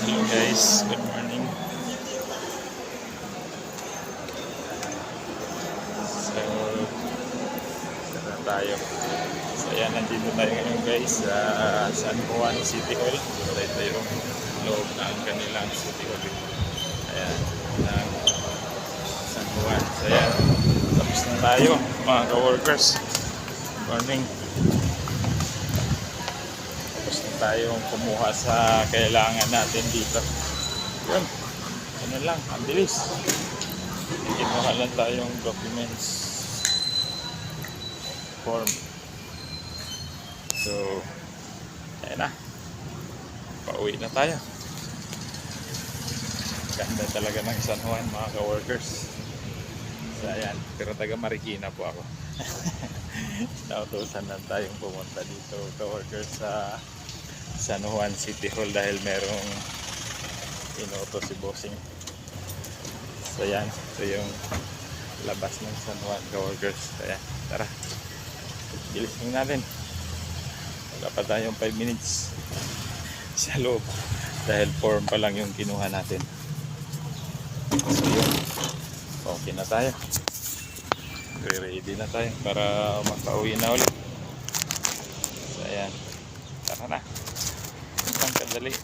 Hello guys, good morning. So, tara tayo. So yan, nandito tayo ngayon guys sa San Juan City Hall. So ito yung loob ng kanilang City Hall. Ayan, ng San Juan. So yan, tapos na tayo mga ka-workers. Morning. Tapos na tayong kumuha sa kailangan natin dito. Yun. Ano lang, ang bilis. Kinuha lang tayong documents form. So, ayan na. Pauwi na tayo. Ganda talaga ng San Juan mga ka-workers. So, ayan. Pero taga Marikina po ako. Nautusan lang tayong pumunta dito ka-workers sa San Juan City Hall dahil merong inuto si Bossing. So yan, ito yung labas ng San Juan ka-workers. Kaya tara, gilising natin. Wala pa tayong 5 minutes sa loob dahil form pa lang yung kinuha natin. So yun, okay na tayo. Ready na tayo para makauwi na ulit. So ayan, tara na. Ang kadali.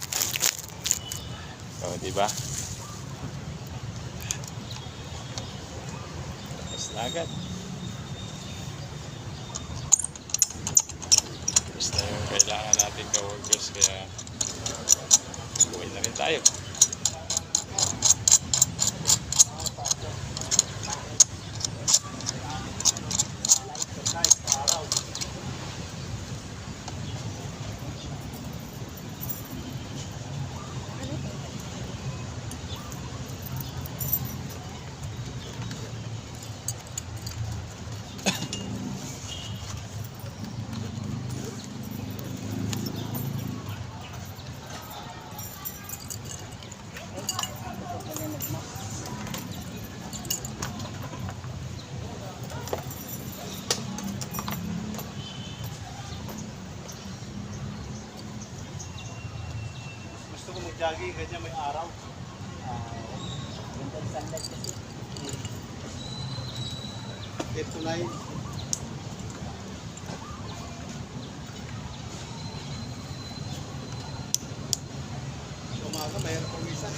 O, di ba? Tapos na agad. Tapos na yung kailangan natin ka-workers kaya uwi na rin tayo. Gusto ko mag-jogging, ganyan may araw. Ganda ng sunlight kasi. Ito na yun. Umaga, mayroon pang isa.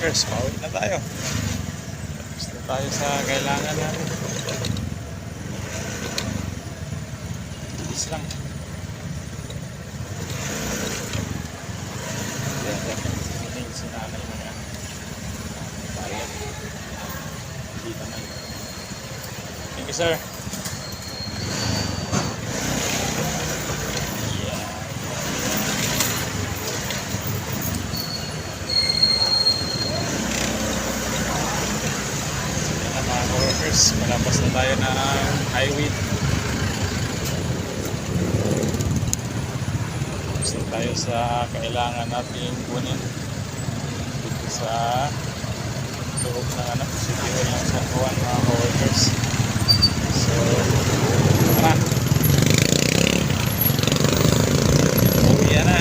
Ka-workers. Pauwi na tayo. Tapos na tayo sa kailangan natin. Bilis lang. Hindi si nanay mo yan. Bayad. Hindi naman. Thank you, sir. Yeah. Yan na workers, malabas na tayo ng highway. Tapos na tayo sa kailangan natin kunin dito sa loob ng ano, City Hall ng San Juan mga workers. So, tara! Uwi na!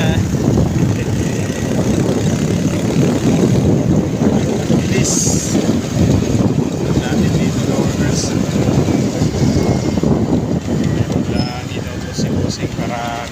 Bilis! natin dito ka workers. Meron lang dito si Bossing para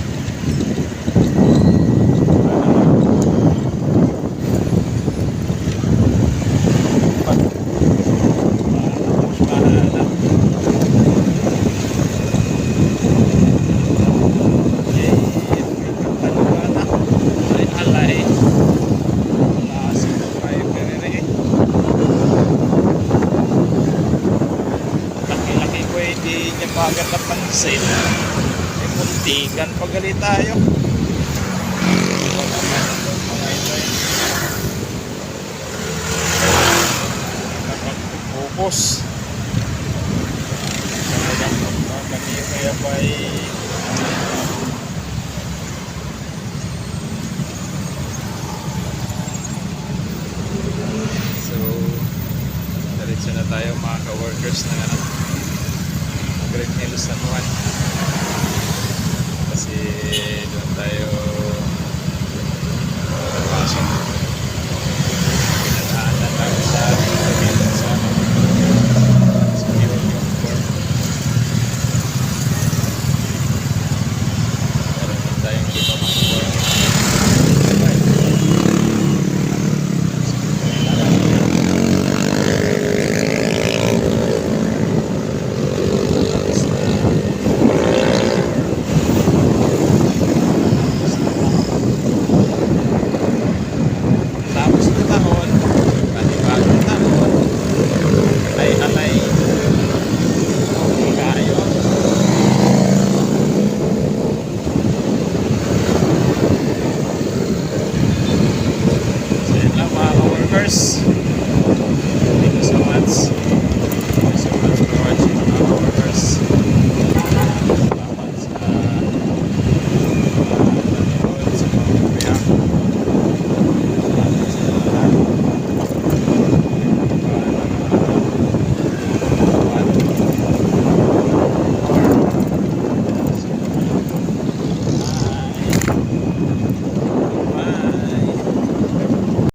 side. May muntikan pagali tayo. Kami kaya pa So, diretso na tayo mga ka-workers ng ano, Hills San Juan. Kasi doon tayo papasok.